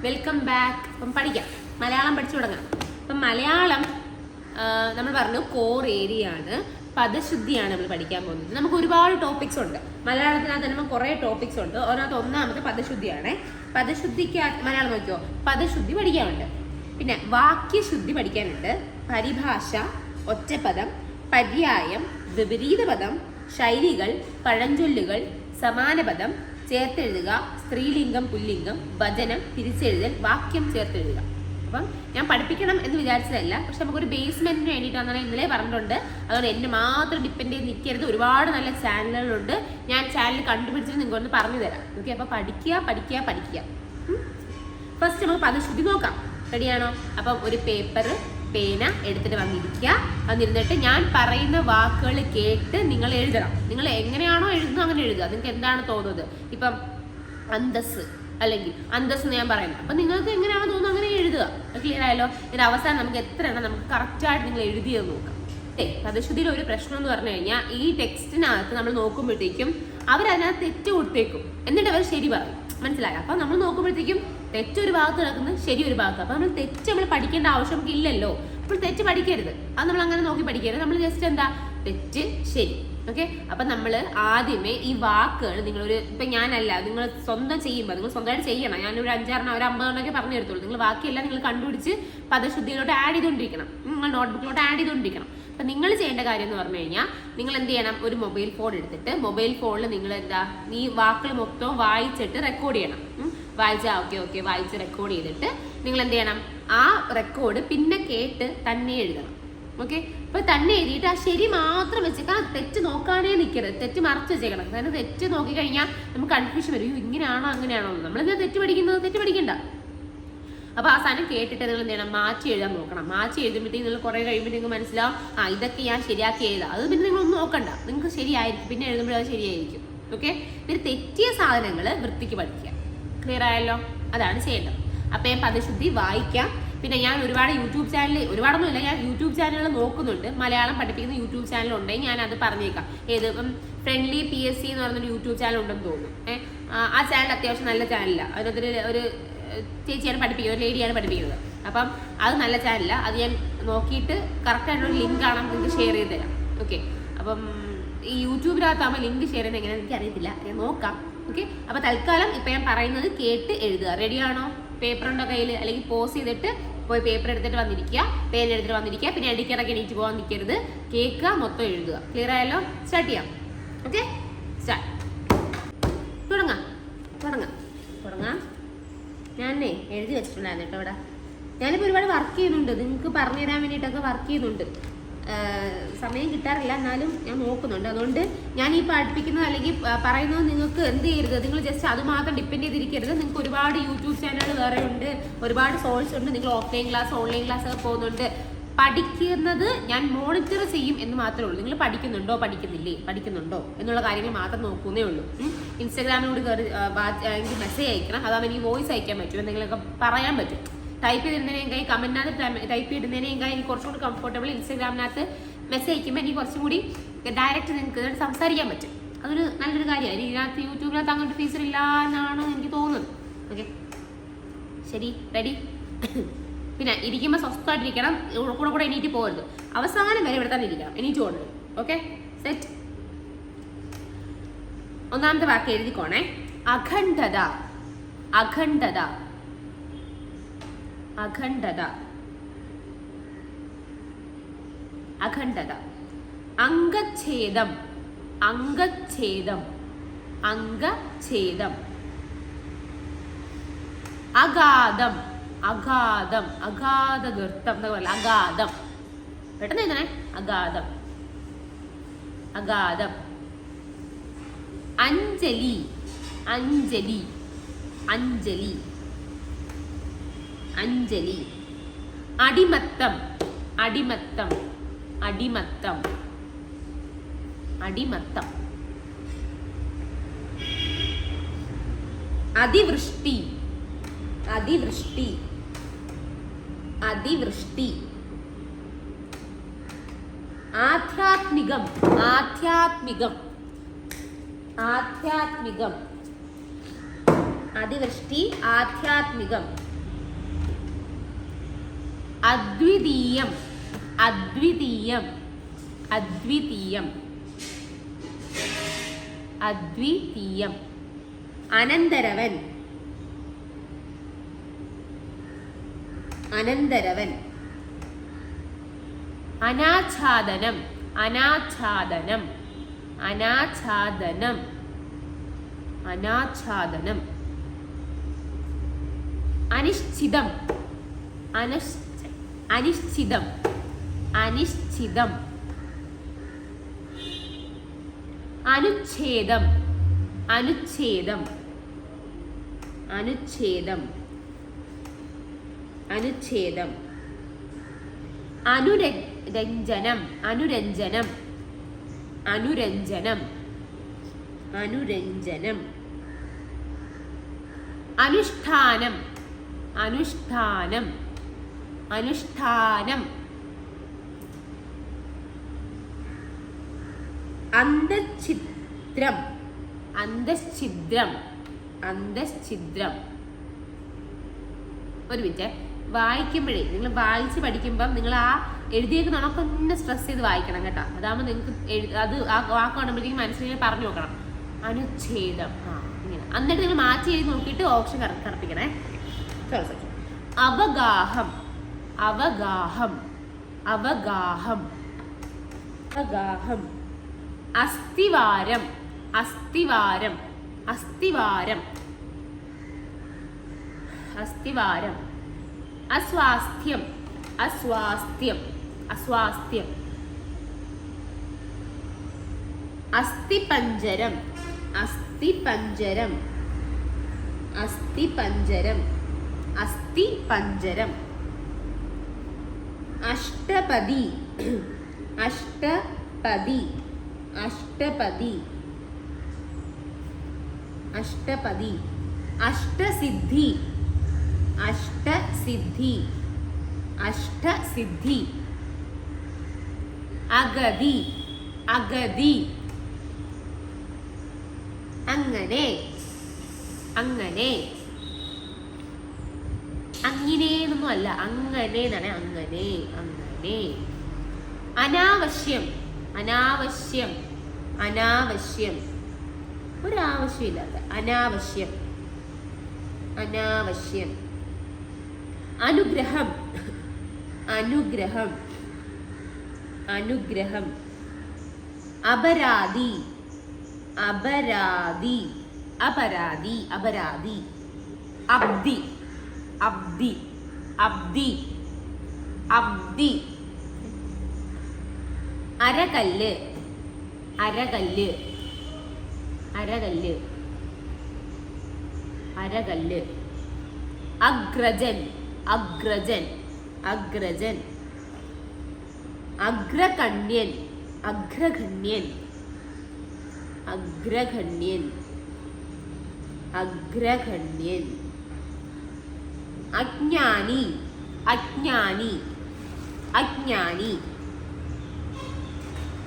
Welcome back അപ്പം പഠിക്കാം. മലയാളം പഠിച്ചു തുടങ്ങാം. അപ്പം മലയാളം നമ്മൾ പറഞ്ഞു കോർ ഏരിയ ആണ്. പദശുദ്ധിയാണ് നമ്മൾ പഠിക്കാൻ പോകുന്നത്. നമുക്ക് ഒരുപാട് ടോപ്പിക്സ് ഉണ്ട്. മലയാളത്തിനകത്ത് തന്നെ കുറേ ടോപ്പിക്സ് ഉണ്ട്. അതിനകത്ത് ഒന്നാമത്തെ പദശുദ്ധിയാണ്. പദശുദ്ധിക്ക് മലയാളം നോക്കിയോ? പദശുദ്ധി പഠിക്കാനുണ്ട്. പിന്നെ വാക്യശുദ്ധി പഠിക്കാനുണ്ട്. പരിഭാഷ ഒറ്റപദം പര്യായം വിപരീത പദം ശൈലികൾ പഴഞ്ചൊല്ലുകൾ സമാനപദം ചേർത്തെഴുതുക. സ്ത്രീലിംഗം പുല്ലിംഗം വചനം തിരിച്ചെഴുതൽ വാക്യം ചേർത്തെഴുതുക. അപ്പം ഞാൻ പഠിപ്പിക്കണം എന്ന് വിചാരിച്ചതല്ല. പക്ഷെ നമുക്കൊരു ബേസ്മെന്റിന് വേണ്ടിയിട്ടാണ് ഇന്നലെ പറഞ്ഞിട്ടുണ്ട്. അതുകൊണ്ട് എന്നെ മാത്രം ഡിപ്പെൻഡ് ചെയ്ത് നിൽക്കരുത്. ഒരുപാട് നല്ല ചാനലുകളുണ്ട്. ഞാൻ ചാനൽ കണ്ടുപിടിച്ചിട്ട് നിങ്ങൾക്കൊന്ന് പറഞ്ഞു തരാം. ഓക്കെ അപ്പോൾ പഠിക്കുക പഠിക്കുക പഠിക്കുക. ഫസ്റ്റ് നമുക്ക് പതിശുദ്ധി നോക്കാം. റെഡിയാണോ അപ്പം ഒരു പേപ്പർ പേന എടുത്തിട്ട് വന്നിരിക്കുക. വന്നിരുന്നിട്ട് ഞാൻ പറയുന്ന വാക്കുകൾ കേട്ട് നിങ്ങൾ എഴുതണം. നിങ്ങൾ എങ്ങനെയാണോ എഴുതുന്നത് അങ്ങനെ എഴുതുക. നിങ്ങൾക്ക് എന്താണ് തോന്നുന്നത്? ഇപ്പം അന്തസ് അല്ലെങ്കിൽ അന്തസ് എന്ന് ഞാൻ പറയുന്നത്. അപ്പം നിങ്ങൾക്ക് എങ്ങനെയാണോ തോന്നുന്നത് അങ്ങനെ എഴുതുക. ക്ലിയർ ആയല്ലോ? ഇതിന് അവസാനം നമുക്ക് എത്ര എണ്ണം നമുക്ക് കറക്റ്റായിട്ട് നിങ്ങൾ എഴുതിയത് നോക്കാം. പദശുദ്ധിയിൽ ഒരു പ്രശ്നം എന്ന് പറഞ്ഞു കഴിഞ്ഞാൽ ഈ ടെക്സ്റ്റിനകത്ത് നമ്മൾ നോക്കുമ്പോഴത്തേക്കും അവരതിനകത്ത് തെറ്റ് കൊടുത്തേക്കും. എന്നിട്ട് അവർ ശരി പറയും. മനസ്സിലായോ? അപ്പൊ നമ്മൾ നോക്കുമ്പോഴത്തേക്കും തെറ്റൊരു ഒരു ഭാഗത്ത് നടക്കുന്നത് ശരി ഒരു ഭാഗത്ത്. അപ്പൊ നമ്മൾ തെറ്റ് നമ്മൾ പഠിക്കേണ്ട ആവശ്യം നമുക്ക് ഇല്ലല്ലോ. അപ്പോൾ തെറ്റ് പഠിക്കരുത്. അത് നമ്മൾ അങ്ങനെ നോക്കി പഠിക്കരുത്. നമ്മൾ ജസ്റ്റ് എന്താ? തെറ്റ് ശരി. ഓക്കെ അപ്പൊ നമ്മൾ ആദ്യമേ ഈ വാക്കുകൾ നിങ്ങളൊരു ഇപ്പൊ ഞാനല്ല നിങ്ങൾ സ്വന്തം ചെയ്യുമ്പോൾ നിങ്ങൾ സ്വന്തമായിട്ട് ചെയ്യണം. ഞാൻ ഞാനൊരു അഞ്ചാറെണ്ണം ഒരു അമ്പതെണ്ണമൊക്കെ പറഞ്ഞു തരത്തുള്ളൂ നിങ്ങൾ ബാക്കിയെല്ലാം നിങ്ങൾ കണ്ടുപിടിച്ച് പദശുദ്ധിയിലോട്ട് ആഡ് ചെയ്തുകൊണ്ടിരിക്കണം. നിങ്ങൾ നോട്ട്ബുക്കിലോട്ട് ആഡ് ചെയ്തുകൊണ്ടിരിക്കണം. അപ്പൊ നിങ്ങൾ ചെയ്യേണ്ട കാര്യം എന്ന് പറഞ്ഞു കഴിഞ്ഞാൽ നിങ്ങൾ എന്ത് ചെയ്യണം? ഒരു മൊബൈൽ ഫോൺ എടുത്തിട്ട് മൊബൈൽ ഫോണിൽ നിങ്ങൾ എന്താ നീ വാക്കുകൾ മൊത്തം വായിച്ചിട്ട് റെക്കോർഡ് ചെയ്യണം. വായിച്ച ഓക്കെ ഓക്കെ വായിച്ച് റെക്കോർഡ് ചെയ്തിട്ട് നിങ്ങൾ എന്ത് ചെയ്യണം? ആ റെക്കോർഡ് പിന്നെ കേട്ട് തന്നെ എഴുതണം. ഓക്കെ? അപ്പോൾ തന്നെ എഴുതിയിട്ട് ആ ശരി മാത്രം വെച്ച് ആ തെറ്റ് നോക്കാനേ നിൽക്കരുത് തെറ്റ് മറച്ച് വെച്ചേക്കണം. കാരണം തെറ്റ് നോക്കി കഴിഞ്ഞാൽ നമുക്ക് കൺഫ്യൂഷൻ വരും. ഇങ്ങനെയാണോ അങ്ങനെയാണോ നമ്മൾ തെറ്റ് പഠിക്കുന്നത്? തെറ്റ് പഠിക്കണ്ട. അപ്പൊ ആ സാധനം കേട്ടിട്ട് നിങ്ങൾ എന്ത് ചെയ്യണം? മാറ്റി എഴുതാൻ നോക്കണം. മാറ്റി എഴുതുമ്പോഴത്തേക്ക് നിങ്ങൾ കുറേ കഴിയുമ്പോൾ നിങ്ങൾക്ക് മനസ്സിലാവും ആ ഇതൊക്കെ ഞാൻ ശരിയാക്കി എഴുതാം. അത് പിന്നെ നിങ്ങൾ ഒന്നും നോക്കണ്ട. നിങ്ങൾക്ക് ശരിയായിരിക്കും. പിന്നെ എഴുതുമ്പോഴത് ശരിയായിരിക്കും. ഓക്കെ? പിന്നെ തെറ്റിയ സാധനങ്ങൾ വൃത്തിക്ക് പഠിക്കുക. ക്ലിയർ ആയല്ലോ? അതാണ് ചെയ്യേണ്ടത്. അപ്പോൾ ഞാൻ പദശുദ്ധി വായിക്കാം. പിന്നെ ഞാൻ ഒരുപാട് യൂട്യൂബ് ചാനൽ ഒരുപാടൊന്നുമില്ല ഞാൻ യൂട്യൂബ് ചാനലുകൾ നോക്കുന്നുണ്ട്. മലയാളം പഠിപ്പിക്കുന്ന യൂട്യൂബ് ചാനൽ ഉണ്ടെങ്കിൽ ഞാൻ അത് പറഞ്ഞേക്കാം. ഏത്? ഇപ്പം ഫ്രണ്ട്ലി പി എസ് സി എന്ന് പറഞ്ഞൊരു യൂട്യൂബ് ചാനൽ ഉണ്ടെന്ന് തോന്നുന്നു. ആ ചാനൽ അത്യാവശ്യം നല്ല ചാനലാണ്. അതിനകത്തൊരു ഒരു ചേച്ചിയാണ് പഠിപ്പിക്കുന്നത് ഒരു ലേഡിയാണ് പഠിപ്പിക്കുന്നത്. അപ്പം അത് നല്ല ചാനലാണ് അത് ഞാൻ നോക്കിയിട്ട് കറക്റ്റായിട്ടൊരു ലിങ്ക് ആണ് നിങ്ങൾക്ക് ഷെയർ ചെയ്ത് തരാം. ഓക്കെ അപ്പം ഈ യൂട്യൂബിനകത്താകുമ്പോൾ ലിങ്ക് ഷെയർ ചെയ്യുന്നത് എങ്ങനെയാണെന്ന് എനിക്ക് അറിയത്തില്ല. ഞാൻ നോക്കാം. ഓക്കെ അപ്പം തൽക്കാലം ഇപ്പം ഞാൻ പറയുന്നത് കേട്ട് എഴുതുക. റെഡിയാണോ പേപ്പർ ഉണ്ടോ കയ്യിൽ അല്ലെങ്കിൽ പോസ് ചെയ്തിട്ട് പോയി പേപ്പർ എടുത്തിട്ട് വന്നിരിക്കുക. പേന എടുത്തിട്ട് വന്നിരിക്കുക. പിന്നെ ഇടയ്ക്കിടയ്ക്ക് എണീറ്റ് പോകാൻ നിൽക്കരുത്. കേൾക്കുക മൊത്തം എഴുതുക. ക്ലിയർ ആയാലോ സ്റ്റാർട്ട് ചെയ്യാം. ഓക്കെ സ്റ്റാർട്ട് തുടങ്ങാം. തുടങ്ങാം. തുടങ്ങാം. ഞാനേ എഴുതി വെച്ചിട്ടുണ്ടായിരുന്നു കേട്ടോ ഇവിടെ. ഞാനിപ്പോൾ ഒരുപാട് വർക്ക് ചെയ്യുന്നുണ്ട്. നിങ്ങൾക്ക് പറഞ്ഞു തരാൻ വേണ്ടിയിട്ടൊക്കെ വർക്ക് ചെയ്യുന്നുണ്ട്. സമയം കിട്ടാറില്ല. എന്നാലും ഞാൻ നോക്കുന്നുണ്ട്. അതുകൊണ്ട് ഞാൻ ഈ പഠിപ്പിക്കുന്നത് അല്ലെങ്കിൽ പറയുന്നത് നിങ്ങൾക്ക് എന്ത് ചെയ്യരുത്. നിങ്ങൾ ജസ്റ്റ് അത് മാത്രം ഡിപ്പെൻഡ് ചെയ്തിരിക്കരുത്. നിങ്ങൾക്ക് ഒരുപാട് യൂട്യൂബ് ചാനൽ വേറെ ഉണ്ട്. ഒരുപാട് സോഴ്സ് ഉണ്ട്. നിങ്ങൾ ഓഫ്ലൈൻ ക്ലാസ് ഓൺലൈൻ ക്ലാസ് ഒക്കെ പോകുന്നുണ്ട്. പഠിക്കുന്നത് ഞാൻ മോണിറ്റർ ചെയ്യും എന്ന് മാത്രമേ ഉള്ളൂ. നിങ്ങൾ പഠിക്കുന്നുണ്ടോ പഠിക്കുന്നില്ലേ? പഠിക്കുന്നുണ്ടോ എന്നുള്ള കാര്യങ്ങൾ മാത്രം നോക്കുന്നേ ഉള്ളൂ. ഇൻസ്റ്റാഗ്രാമിലൂടെ കയറി എനിക്ക് മെസ്സേജ് അയക്കണം. അതാവുമ്പോൾ എനിക്ക് വോയിസ് അയക്കാൻ പറ്റും. എന്തെങ്കിലുമൊക്കെ പറയാൻ പറ്റും. ടൈപ്പ് ചെയ്തിരുന്നതിനേക്കായി കമന്റിനകത്ത് ടൈപ്പ് ചെയ്തിരുന്നതിനേക്കായി എനിക്ക് കുറച്ചും കൂടി കംഫർട്ടബിൾ ഇൻസ്റ്റാഗ്രാമിനകത്ത് മെസ്സേജ് അയക്കുമ്പോൾ എനിക്ക് കുറച്ചും കൂടി ഡയറക്റ്റ് നിങ്ങൾക്ക് സംസാരിക്കാൻ പറ്റും. അതൊരു നല്ലൊരു കാര്യമാണ്. ഇതിനകത്ത് യൂട്യൂബിനകത്ത് അങ്ങോട്ട് ഫീച്ചർ ഇല്ല എന്നാണ് എനിക്ക് തോന്നുന്നത്. ഓക്കെ ശരി? റെഡി പിന്നെ ഇരിക്കുമ്പോൾ സ്വസ്ഥമായിട്ടിരിക്കണം കൂടെ കൂടെ എണീറ്റ് പോകരുത്. അവസാനം വരെ ഇവിടെ തന്നെ ഇരിക്കണം. എണീറ്റ് പോകരുത്. ഓക്കെ സെറ്റ് ഒന്നാമത്തെ വാക്ക് എഴുതിക്കോണേ. അഖണ്ഡത. അഖണ്ഡത. അഖണ്ഡത. അഖണ്ഡത. അംഗച്ഛേദം. അംഗച്ഛേദം. അംഗച്ഛേദം. അഗാധം. അഗാധം അഗാധഗർത്തം എന്നൊക്കെ പറയില്ല? അഗാധം. പെട്ടെന്ന് എഴുതണേ. അഗാധം. അഗാധം. അഞ്ജലി. അഞ്ജലി. അഞ്ജലി. അഞ്ജലി. അടിമത്തം. അടിമത്തം. അടിമത്തം. അടിമത്തം. അതിവൃഷ്ടി. അതിവൃഷ്ടി. അതിവൃഷ്ടി. ആധ്യാത്മികം ആധ്യാത്മികം ആധ്യാത്മികം. അതിവൃഷ്ടി ആധ്യാത്മികം. അദ്വിതീയം അദ്വിതീയം അദ്വിതീയം. അദ്വിതീയം. അനന്തരവൻ. അനന്തരവൻ. അനാച്ഛാദനം അനാച്ഛാദനം അനാച്ഛാദനം അനാച്ഛാദനം. അനിശ്ചിതം അനിശ് അനിശ്ചിതം അനിശ്ചിതം. അനുച്ഛേദം അനുച്ഛേദം അനുച്ഛേദം. അനുച്ഛേദം അനുരഞ്ജനം അനുരഞ്ജനം അനുരഞ്ജനം അനുരഞ്ജനം. അനുഷ്ഠാനം അനുഷ്ഠാനം അനുഷ്ഠാനം. അന്തഛിദ്രം അന്തഛിദ്രം അന്തഛിദ്രം. ഒരു മിനിറ്റ്. വായിക്കുമ്പോഴേ നിങ്ങൾ വായിച്ച് പഠിക്കുമ്പം നിങ്ങൾ ആ എഴുതിയേക്കുന്നതൊക്കെ തന്നെ സ്ട്രെസ് ചെയ്ത് വായിക്കണം കേട്ടോ. അതാകുമ്പോൾ നിങ്ങൾക്ക് അത് ആ വാക്ക് കാണുമ്പോഴത്തേക്കും മനസ്സിലേക്ക് പറഞ്ഞു നോക്കണം. അനുച്ഛേദം. ആ ഇങ്ങനെ. എന്നിട്ട് നിങ്ങൾ മാറ്റി എഴുതി നോക്കിയിട്ട് ഓപ്ഷൻ കറപ്പിക്കണേ. അവഗാഹം. അവഗാഹം. അവഗാഹം. അവഗാഹം. അസ്ഥിവാരം. അസ്ഥിവാരം. അസ്ഥിവാരം. അസ്ഥിവാരം. അസ്വാസ്ഥ്യം. അസ്വാസ്ഥ്യം. അസ്വാസ്ഥ്യം. അസ്ഥിപഞ്ജരം അസ്ഥിപഞ്ജരം അസ്ഥിപഞ്ജരം അസ്ഥിപഞ്ജരം അഷ്ടപതി അഷ്ടപതി അഷ്ടപതി അഷ്ടപതി അഷ്ടസിദ്ധി. അഷ്ടസിദ്ധി അഷ്ടസിദ്ധി. അഗതി. അഗതി. അങ്ങനെ. അങ്ങനെ. അങ്ങനെ എന്നൊന്നും അല്ല അങ്ങനെ എന്നാണ് അങ്ങനെ. അങ്ങനെ. അനാവശ്യം. അനാവശ്യം. അനാവശ്യം. ഒരാവശ്യമില്ലാത്ത അനാവശ്യം. അനാവശ്യം. അനുഗ്രഹം. അനുഗ്രഹം. അനുഗ്രഹം. അപരാധി. അപരാധി. അപരാധി. അപരാധി. അബ്ദി. അബ്ദി. അബ്ദി. അബ്ദി. അരകല്ല്. അരകല്ല്. അരകല്ല്. അരകല്ല്. അഗ്രജൻ. അഗ്രജൻ അഗ്രജൻ. അഗ്രകണ്യൻ അഗ്രഗണ്യൻ അഗ്രഗണ്യൻ അഗ്രഗണ്യൻ അജ്ഞാനി അജ്ഞാനി. അജ്ഞാനി.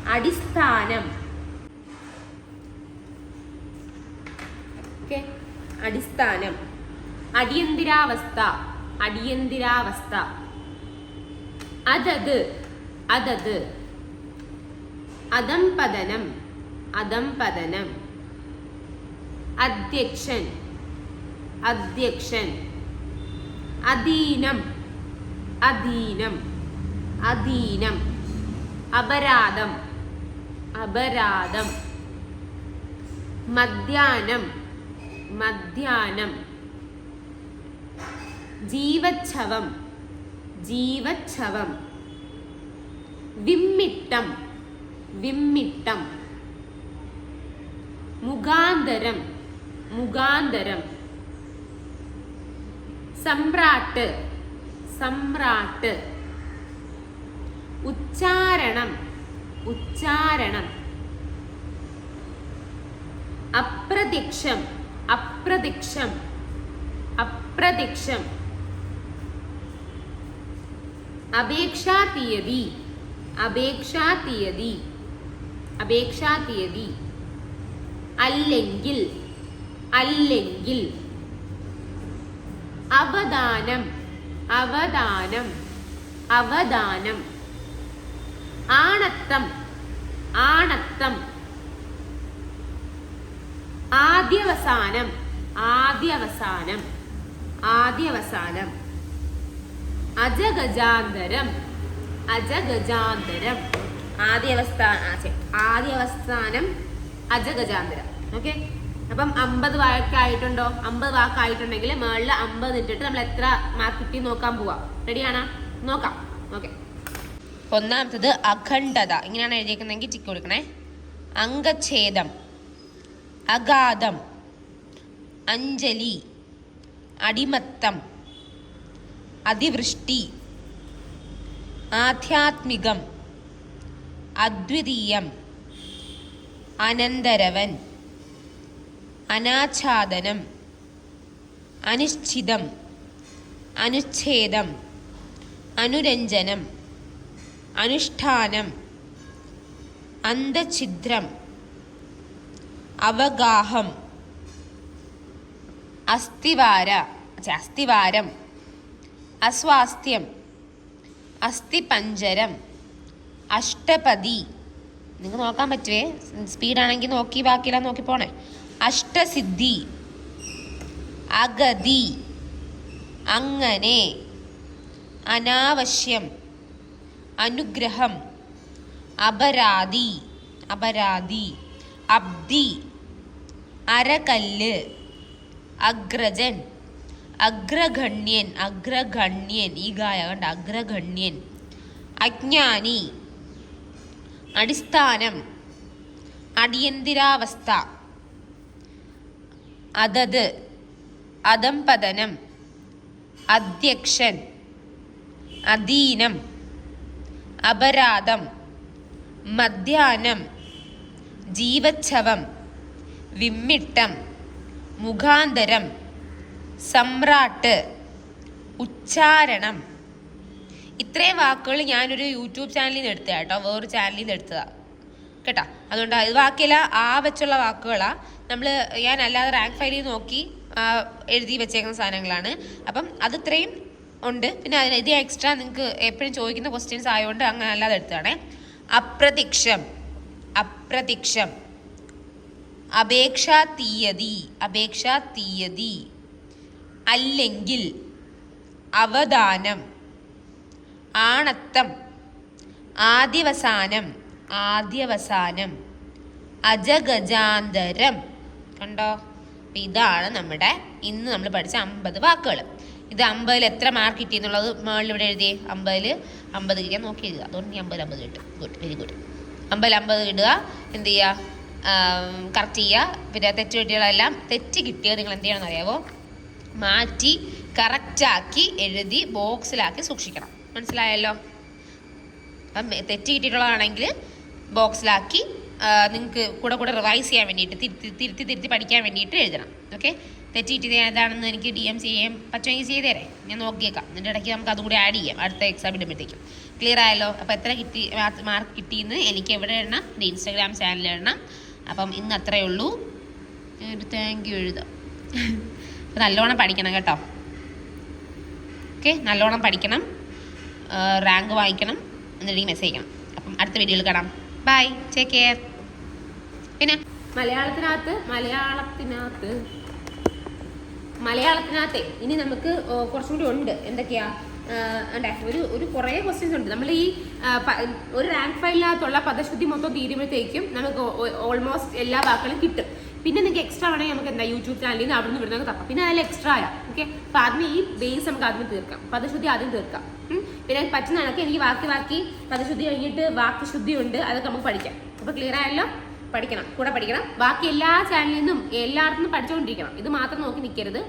അടിസ്ഥാനം. അടിസ്ഥാനം. അടിയന്തിരാവസ്ഥ. അടിയന്തിരാവസ്ഥ. അതത് അതത്. അധംപതനം അധംപതനം അധ്യക്ഷൻ അധ്യക്ഷൻ. അധീനം അധീനം. അധീനം. അപരാധം അപരാധം. മധ്യാനം മധ്യാനം. ജീവച്ഛവം ജീവച്ഛവം. വിമ്മിട്ടം വിമ്മിട്ടം. മുഖാന്തരം മുഖാന്തരം. സമ്രാട്ട് സമ്രാട്ട് ഉച്ചാരണം ഉച്ചാരണം. അപ്രത്യക്ഷം അപ്രത്യക്ഷം അപ്രത്യക്ഷം. അപേക്ഷാ തീയതി. അപേക്ഷാ തീയതി. അപേക്ഷാ തീയതി. അല്ലെങ്കിൽ അല്ലെങ്കിൽ അവദാനം അവദാനം അവദാനം. ആണത്തം ആണത്തം ആദ്യവസാനം ആദ്യവസാനം ആദ്യവസാനം. അജഗജാന്തരം. അജഗജാന്തരം. ആദ്യവസ്ഥ ആദ്യവസ്ഥാനം അജഗജാന്തരം. ഓക്കെ? അപ്പം അമ്പത് വാക്കായിട്ടുണ്ടോ? അമ്പത് വാക്കായിട്ടുണ്ടെങ്കിൽ മേളിൽ അമ്പത് ഇട്ടിട്ട് നമ്മൾ എത്ര മാർക്ക് കിട്ടി നോക്കാൻ പോവാം. റെഡിയാണോ നോക്കാം. ഓക്കെ. ഒന്നാമത്തത് അഖണ്ഡത. ഇങ്ങനെയാണ് എഴുതിയിരിക്കുന്നതെങ്കിൽ ചിക്ക് കൊടുക്കണേ. അംഗഛേദം അഗാധം. അഞ്ജലി. അടിമത്തം. അതിവൃഷ്ടി. ആധ്യാത്മികം. അദ്വിതീയം. അനന്തരവൻ. അനാച്ഛാദനം. അനിശ്ചിതം. അനുച്ഛേദം. അനുരഞ്ജനം. അനുഷ്ഠാനം. അന്തഛിദ്രം അവഗാഹം. അസ്ഥിവാര. അസ്ഥിവാരം. അസ്വാസ്ഥ്യം അസ്ഥിപഞ്ചരം അഷ്ടപതി. നിങ്ങൾക്ക് നോക്കാൻ പറ്റുവേ? സ്പീഡാണെങ്കിൽ നോക്കി ബാക്കിയില്ല നോക്കി പോണേ. അഷ്ടസിദ്ധി അഗതി അങ്ങനെ. അനാവശ്യം അനുഗ്രഹം അപരാധി അപരാധി. അബ്ദി അരകല്ല് അഗ്രജൻ. അഗ്രഗണ്യൻ അഗ്രഗണ്യൻ. ഈ ഗായ കണ്ട അഗ്രഗണ്യൻ. അജ്ഞാനി. അടിസ്ഥാനം. അടിയന്തിരാവസ്ഥ. അതത്. അധംപതനം. അധ്യക്ഷൻ. അധീനം. അപരാധം. മധ്യാനം ജീവച്ഛവം. വിമ്മിട്ടം. മുഖാന്തരം. സമ്രാട്ട്. ഉച്ചാരണം. ഇത്രയും വാക്കുകൾ ഞാനൊരു യൂട്യൂബ് ചാനലിൽ നിന്ന് എടുത്തതാണ് കേട്ടോ. വേറൊരു ചാനലിൽ നിന്ന് എടുത്തതാ. കേട്ടോ? അതുകൊണ്ട് ഇത് ബാക്കിയല്ല ആ വെച്ചുള്ള വാക്കുകളാണ് നമ്മൾ ഞാൻ അല്ലാതെ റാങ്ക് ഫയലിൽ നോക്കി എഴുതി വെച്ചേക്കുന്ന സാധനങ്ങളാണ്. അപ്പം അത് ഇത്രയും ഉണ്ട്. പിന്നെ അതിന് ഇത് എക്സ്ട്രാ നിങ്ങൾക്ക് എപ്പോഴും ചോദിക്കുന്ന ക്വസ്റ്റ്യൻസ് ആയതുകൊണ്ട് അങ്ങനെ അല്ലാതെ എടുത്തതാണേ. അപ്രത്യക്ഷം. അപ്രത്യക്ഷം. അപേക്ഷാ തീയതി. അപേക്ഷാ തീയതി. അല്ലെങ്കിൽ അവദാനം ആണത്തം ആദ്യവസാനം ആദ്യവസാനം അജഗജാന്തരം. കണ്ടോ? അപ്പം ഇതാണ് നമ്മുടെ ഇന്ന് നമ്മൾ പഠിച്ച അമ്പത് വാക്കുകൾ. ഇത് അമ്പതിൽ എത്ര മാർക്ക് കിട്ടി എന്നുള്ളത് മുകളിൽ ഇവിടെ എഴുതി അമ്പതിൽ അമ്പത് കിട്ടിയാൽ നോക്കി എഴുതുക. അതുകൊണ്ട് അമ്പതിൽ അമ്പത് കിട്ടും. ഗുഡ് വെരി ഗുഡ് അമ്പതിൽ അമ്പത് ഇടുക എന്ത് ചെയ്യുക? കറക്റ്റ് ചെയ്യുക. പിന്നെ തെറ്റ് കിട്ടിയതെല്ലാം തെറ്റ് കിട്ടിയത് നിങ്ങൾ എന്ത് ചെയ്യണമെന്ന് അറിയാവോ? മാറ്റി കറക്റ്റാക്കി എഴുതി ബോക്സിലാക്കി സൂക്ഷിക്കണം. മനസ്സിലായല്ലോ? അപ്പം തെറ്റ് കിട്ടിയിട്ടുള്ളതാണെങ്കിൽ ബോക്സിലാക്കി നിങ്ങൾക്ക് കൂടെ കൂടെ റിവൈസ് ചെയ്യാൻ വേണ്ടിയിട്ട് തിരുത്തി തിരുത്തി തിരുത്തി പഠിക്കാൻ വേണ്ടിയിട്ട് എഴുതണം. ഓക്കെ? തെറ്റ് കിട്ടിയത് ഏതാണെന്ന് എനിക്ക് ഡി എം ചെയ്യാൻ പറ്റുമെങ്കിൽ ചെയ്ത് ഞാൻ നോക്കിയേക്കാം. എന്നിട്ട് ഇടയ്ക്ക് നമുക്ക് അതും കൂടി ആഡ് ചെയ്യാം. അടുത്ത എക്സാം ഇടുമ്പോഴത്തേക്കും. ക്ലിയർ ആയല്ലോ? അപ്പോൾ എത്ര കിട്ടി മാർക്ക് കിട്ടിയെന്ന് എനിക്ക് എവിടെ ഇടണം? എന്റെ ഇൻസ്റ്റാഗ്രാം ചാനലിൽ ഇടണം. അപ്പം ഇന്ന് അത്രയേ ഉള്ളൂ. ഒരു താങ്ക് യു എഴുതാം. നല്ലോണം പഠിക്കണം കേട്ടോ. ഓക്കെ നല്ലോണം പഠിക്കണം. റാങ്ക് വാങ്ങിക്കണം എന്നിട്ട് മെസ്സേജ് ചെയ്യണം അപ്പം അടുത്ത വീഡിയോയിൽ കാണാം. ബൈ ടേക്ക് കെയർ പിന്നെ മലയാളത്തിനകത്ത് മലയാളത്തിനകത്ത് മലയാളത്തിനകത്തെ ഇനി നമുക്ക് കുറച്ചും കൂടി ഉണ്ട്. എന്തൊക്കെയാ? ഒരു ഒരു കുറേ ക്വസ്റ്റ്യൻസ് ഉണ്ട്. നമ്മൾ ഈ ഒരു റാങ്ക് ഫൈലിനകത്തുള്ള പദശുദ്ധി മൊത്തം തീരുമ്പോഴത്തേക്കും നമുക്ക് ഓൾമോസ്റ്റ് എല്ലാ വാക്കുകളും കിട്ടും. പിന്നെ നിങ്ങൾക്ക് എക്സ്ട്രാ വേണമെങ്കിൽ നമുക്ക് എന്താ യൂട്യൂബ് ചാനലിൽ നിന്ന് അവിടെ നിന്ന് തപ്പാം. പിന്നെ അതിൽ എക്സ്ട്രാ ആയാ. ഓക്കെ അപ്പോൾ ആദ്യം ഈ ബേസ് നമുക്ക് ആദ്യം തീർക്കാം. പദശുദ്ധി ആദ്യം തീർക്കാം. പിന്നെ പറ്റുന്ന കണക്ക് എനിക്ക് വാക്ക് വാക്കി പദശുദ്ധി കഴിഞ്ഞിട്ട് വാക്ക് ശുദ്ധി ഉണ്ട് അതൊക്കെ നമുക്ക് പഠിക്കാം. അപ്പോൾ ക്ലിയർ ആയല്ലോ? പഠിക്കണം. കൂടെ പഠിക്കണം. ബാക്കി എല്ലാ ചാനലിൽ നിന്നും എല്ലായിടത്തും പഠിച്ചുകൊണ്ടിരിക്കണം ഇത് മാത്രം നോക്കി നിൽക്കരുത്